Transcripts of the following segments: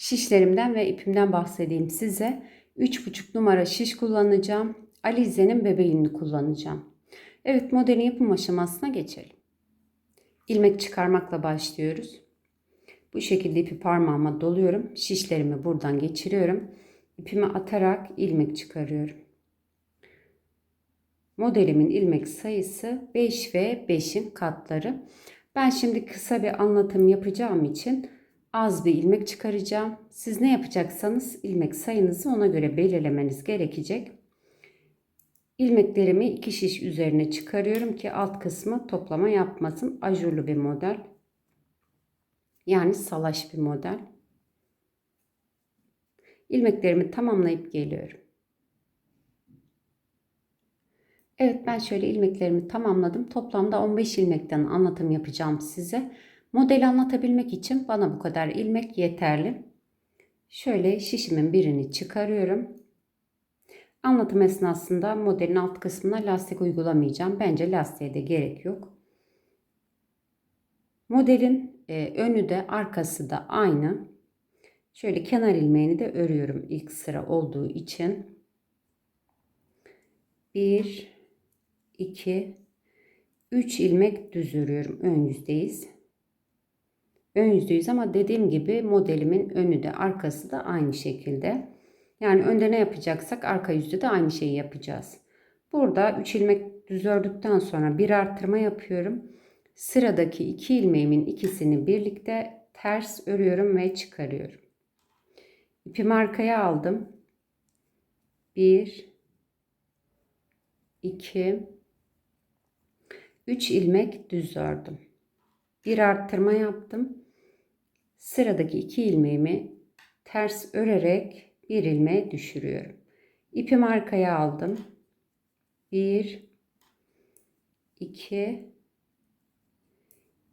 Şişlerimden ve ipimden bahsedeyim size. 3,5 numara şiş kullanacağım. Alize'nin bebeğini kullanacağım. Evet modelin yapım aşamasına geçelim. İlmek çıkarmakla başlıyoruz. Bu şekilde ipi parmağıma doluyorum. Şişlerimi buradan geçiriyorum. İpimi atarak ilmek çıkarıyorum. Modelimin ilmek sayısı 5 ve 5'in katları. Ben şimdi kısa bir anlatım yapacağım için az bir ilmek çıkaracağım. Siz ne yapacaksanız ilmek sayınızı ona göre belirlemeniz gerekecek. İlmeklerimi iki şiş üzerine çıkarıyorum ki alt kısmı toplama yapmasın. Ajurlu bir model. Yani salaş bir model. İlmeklerimi tamamlayıp geliyorum. Evet ben şöyle ilmeklerimi tamamladım. Toplamda 15 ilmekten anlatım yapacağım size. Modeli anlatabilmek için bana bu kadar ilmek yeterli. Şöyle şişimin birini çıkarıyorum. Anlatım esnasında modelin alt kısmına lastik uygulamayacağım. Bence lastiğe de gerek yok. Modelin e, önü de arkası da aynı. Şöyle kenar ilmeğini de örüyorum ilk sıra olduğu için. 1 2 3 ilmek düz örüyorum ön yüzdeyiz. Ön yüzdeyiz ama dediğim gibi modelimin önü de arkası da aynı şekilde. Yani önde ne yapacaksak arka yüzde de aynı şeyi yapacağız. Burada 3 ilmek düz ördükten sonra bir arttırma yapıyorum. Sıradaki 2 ilmeğimin ikisini birlikte ters örüyorum ve çıkarıyorum. İpimi arkaya aldım. 1 2 3 ilmek düz ördüm. Bir arttırma yaptım. Sıradaki iki ilmeğimi ters örerek bir ilmeğe düşürüyorum. İpimi arkaya aldım. 1 2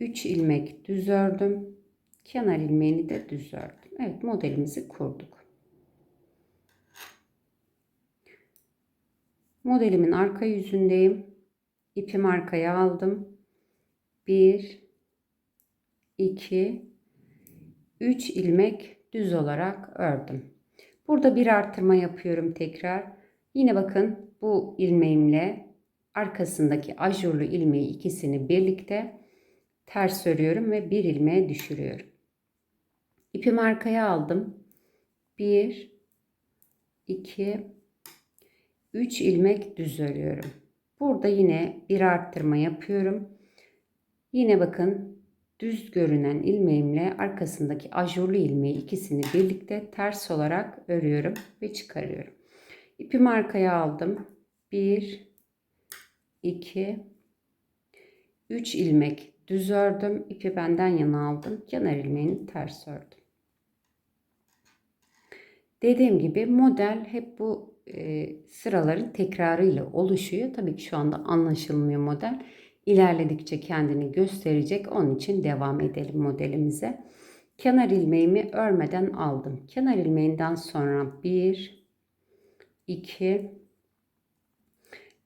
3 ilmek düz ördüm. Kenar ilmeğini de düz ördüm. Evet modelimizi kurduk. Modelimin arka yüzündeyim. İpimi arkaya aldım. 1 2 3 ilmek düz olarak ördüm. Burada bir artırma yapıyorum tekrar. Yine bakın bu ilmeğimle arkasındaki ajurlu ilmeği ikisini birlikte ters örüyorum ve bir ilmeğe düşürüyorum. İpimi arkaya aldım. 1 2 3 ilmek düz örüyorum. Burada yine bir arttırma yapıyorum. Yine bakın düz görünen ilmeğimle arkasındaki ajurlu ilmeği ikisini birlikte ters olarak örüyorum ve çıkarıyorum. İpimi arkaya aldım. 1 2 3 ilmek düz ördüm. İpi benden yana aldım. Kenar ilmeğini ters ördüm. Dediğim gibi model hep bu e, sıraların tekrarıyla oluşuyor. Tabii ki şu anda anlaşılmıyor model. İlerledikçe kendini gösterecek. Onun için devam edelim modelimize. Kenar ilmeğimi örmeden aldım. Kenar ilmeğinden sonra 1 2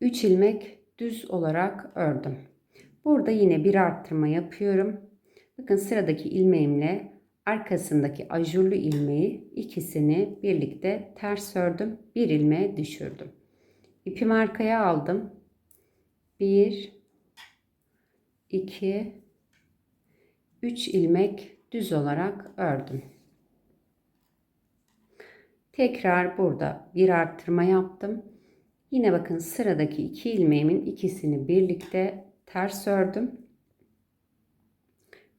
3 ilmek düz olarak ördüm. Burada yine bir arttırma yapıyorum. Bakın sıradaki ilmeğimle arkasındaki ajurlu ilmeği ikisini birlikte ters ördüm. Bir ilmeğe düşürdüm. İpimi arkaya aldım. 1 2 3 ilmek düz olarak ördüm. Tekrar burada bir arttırma yaptım. Yine bakın sıradaki iki ilmeğimin ikisini birlikte ters ördüm.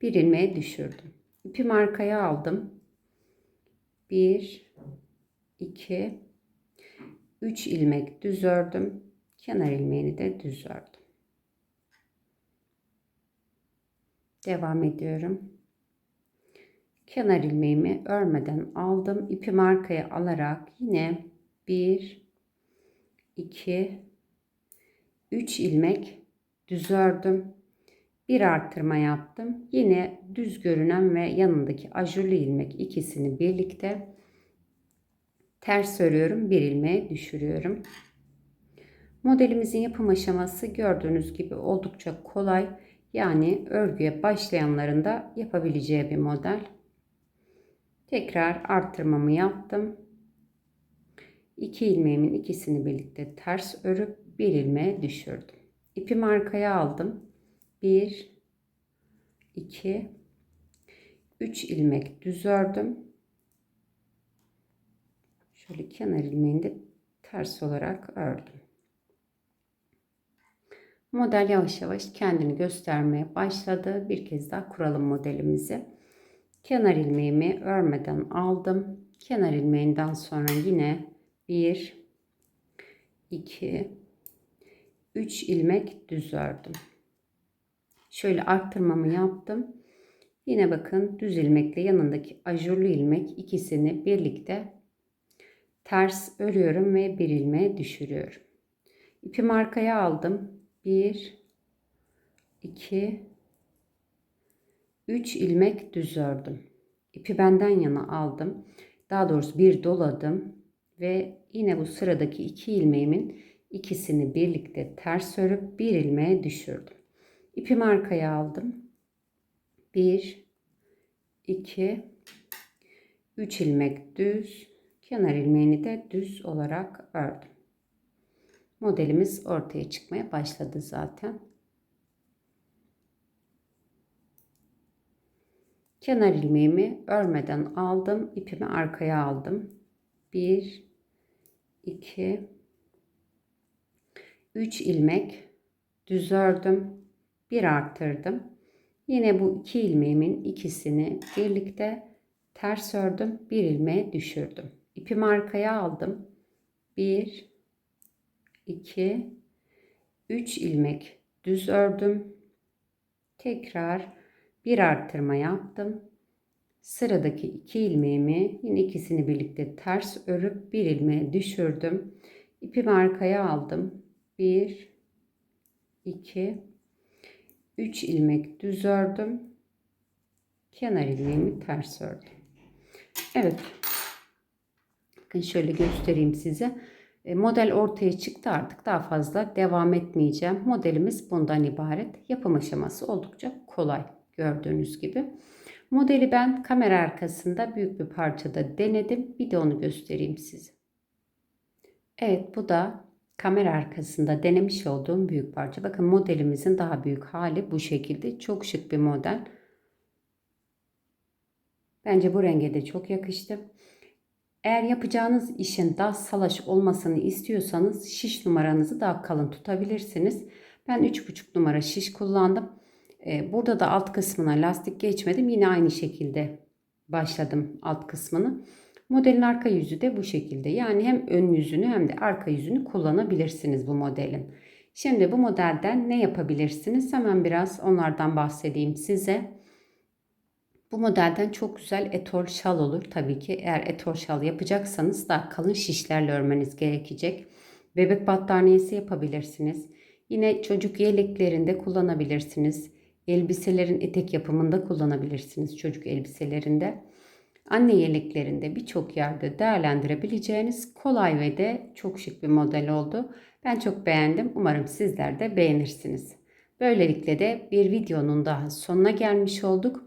Bir ilmeğe düşürdüm. İpimi arkaya aldım. 1 2 3 ilmek düz ördüm. Kenar ilmeğini de düz ördüm. Devam ediyorum. kenar ilmeğimi örmeden aldım. İpimi arkaya alarak yine 1 2 3 ilmek düz ördüm. Bir artırma yaptım. Yine düz görünen ve yanındaki ajurlu ilmek ikisini birlikte ters örüyorum. Bir ilmeğe düşürüyorum. Modelimizin yapım aşaması gördüğünüz gibi oldukça kolay. Yani örgüye başlayanların da yapabileceği bir model. Tekrar arttırmamı yaptım. İki ilmeğimin ikisini birlikte ters örüp bir ilmeğe düşürdüm. İpimi arkaya aldım. 1 2 3 ilmek düz ördüm. Şöyle kenar ilmeğini de ters olarak ördüm. Model yavaş yavaş kendini göstermeye başladı. Bir kez daha kuralım modelimizi. Kenar ilmeğimi örmeden aldım. Kenar ilmeğinden sonra yine 1 2 3 ilmek düz ördüm. Şöyle arttırmamı yaptım. Yine bakın düz ilmekle yanındaki ajurlu ilmek ikisini birlikte ters örüyorum ve bir ilmeğe düşürüyorum. İpimi arkaya aldım. 1 2 3 ilmek düz ördüm. İpi benden yana aldım. Daha doğrusu bir doladım ve yine bu sıradaki iki ilmeğimin ikisini birlikte ters örüp bir ilmeğe düşürdüm. İpimi arkaya aldım. 1 2 3 ilmek düz, kenar ilmeğini de düz olarak ördüm. Modelimiz ortaya çıkmaya başladı zaten. Kenar ilmeğimi örmeden aldım. ipimi arkaya aldım. 1 2 3 ilmek düz ördüm. Bir arttırdım. Yine bu iki ilmeğimin ikisini birlikte ters ördüm. Bir ilmeğe düşürdüm. İpimi arkaya aldım. 1 2 3 ilmek düz ördüm. Tekrar bir arttırma yaptım. Sıradaki iki ilmeğimi yine ikisini birlikte ters örüp bir ilmeğe düşürdüm. İpimi arkaya aldım. 1 2 3 ilmek düz ördüm. Kenar ilmeğimi ters ördüm. Evet. Bakın şöyle göstereyim size. E, model ortaya çıktı artık daha fazla devam etmeyeceğim. Modelimiz bundan ibaret. Yapım aşaması oldukça kolay gördüğünüz gibi. Modeli ben kamera arkasında büyük bir parçada denedim. Bir de onu göstereyim size. Evet bu da kamera arkasında denemiş olduğum büyük parça. Bakın modelimizin daha büyük hali bu şekilde. Çok şık bir model. Bence bu renge de çok yakıştı. Eğer yapacağınız işin daha salaş olmasını istiyorsanız şiş numaranızı daha kalın tutabilirsiniz. Ben 3,5 numara şiş kullandım. Ee, burada da alt kısmına lastik geçmedim. Yine aynı şekilde başladım alt kısmını. Modelin arka yüzü de bu şekilde. Yani hem ön yüzünü hem de arka yüzünü kullanabilirsiniz bu modelin. Şimdi bu modelden ne yapabilirsiniz? Hemen biraz onlardan bahsedeyim size. Bu modelden çok güzel etol şal olur. Tabii ki eğer etol şal yapacaksanız daha kalın şişlerle örmeniz gerekecek. Bebek battaniyesi yapabilirsiniz. Yine çocuk yeleklerinde kullanabilirsiniz. Elbiselerin etek yapımında kullanabilirsiniz çocuk elbiselerinde. Anne yeleklerinde birçok yerde değerlendirebileceğiniz kolay ve de çok şık bir model oldu. Ben çok beğendim. Umarım sizler de beğenirsiniz. Böylelikle de bir videonun daha sonuna gelmiş olduk.